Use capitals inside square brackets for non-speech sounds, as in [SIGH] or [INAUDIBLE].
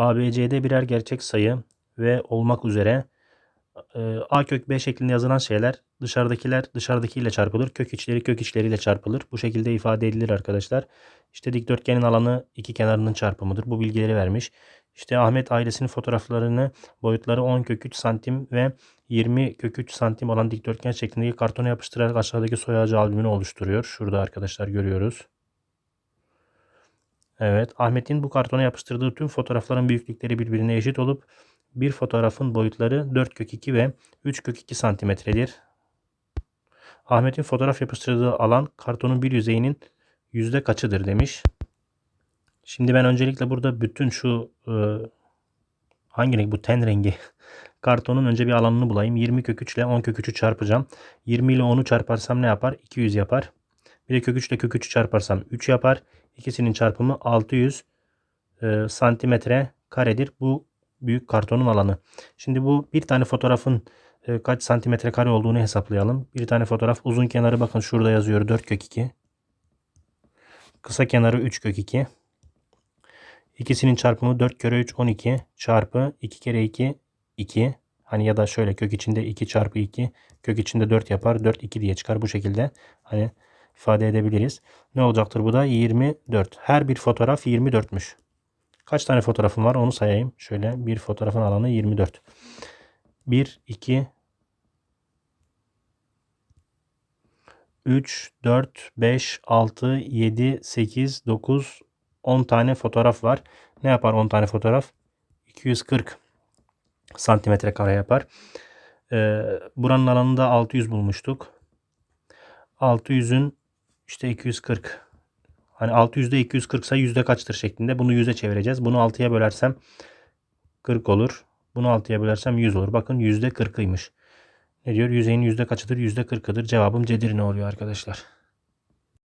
ABC'de birer gerçek sayı ve olmak üzere e, A kök B şeklinde yazılan şeyler dışarıdakiler dışarıdakiyle çarpılır. Kök içleri kök içleriyle çarpılır. Bu şekilde ifade edilir arkadaşlar. İşte dikdörtgenin alanı iki kenarının çarpımıdır. Bu bilgileri vermiş. İşte Ahmet ailesinin fotoğraflarını boyutları 10 kök 3 santim ve 20 kök 3 santim olan dikdörtgen şeklindeki kartona yapıştırarak aşağıdaki soy ağacı albümünü oluşturuyor. Şurada arkadaşlar görüyoruz. Evet, Ahmet'in bu kartona yapıştırdığı tüm fotoğrafların büyüklükleri birbirine eşit olup bir fotoğrafın boyutları 4 kök 2 ve 3 kök 2 santimetredir. Ahmet'in fotoğraf yapıştırdığı alan kartonun bir yüzeyinin yüzde kaçıdır demiş. Şimdi ben öncelikle burada bütün şu e, hangi renk bu ten rengi [LAUGHS] kartonun önce bir alanını bulayım. 20 kök 3 ile 10 kök 3'ü çarpacağım. 20 ile 10'u çarparsam ne yapar? 200 yapar. Bir de kök 3 ile kök 3'ü çarparsam 3 yapar. İkisinin çarpımı 600 e, santimetre karedir. Bu büyük kartonun alanı. Şimdi bu bir tane fotoğrafın e, kaç santimetre kare olduğunu hesaplayalım. Bir tane fotoğraf uzun kenarı bakın şurada yazıyor 4 kök 2. Kısa kenarı 3 kök 2. İkisinin çarpımı 4 kere 3 12 çarpı 2 kere 2 2. Hani ya da şöyle kök içinde 2 çarpı 2 kök içinde 4 yapar. 4 2 diye çıkar bu şekilde. Hani ifade edebiliriz. Ne olacaktır bu da? 24. Her bir fotoğraf 24'müş. Kaç tane fotoğrafım var onu sayayım. Şöyle bir fotoğrafın alanı 24. 1, 2, 3, 4, 5, 6, 7, 8, 9, 10 tane fotoğraf var. Ne yapar 10 tane fotoğraf? 240 santimetre kare yapar. Ee, buranın alanında 600 bulmuştuk. 600'ün işte 240 Hani 600'de 240 ise yüzde kaçtır şeklinde. Bunu yüze çevireceğiz. Bunu 6'ya bölersem 40 olur. Bunu 6'ya bölersem 100 olur. Bakın yüzde 40'ıymış. Ne diyor? Yüzeyin yüzde kaçıdır? Yüzde 40'ıdır. Cevabım Cedir ne oluyor arkadaşlar?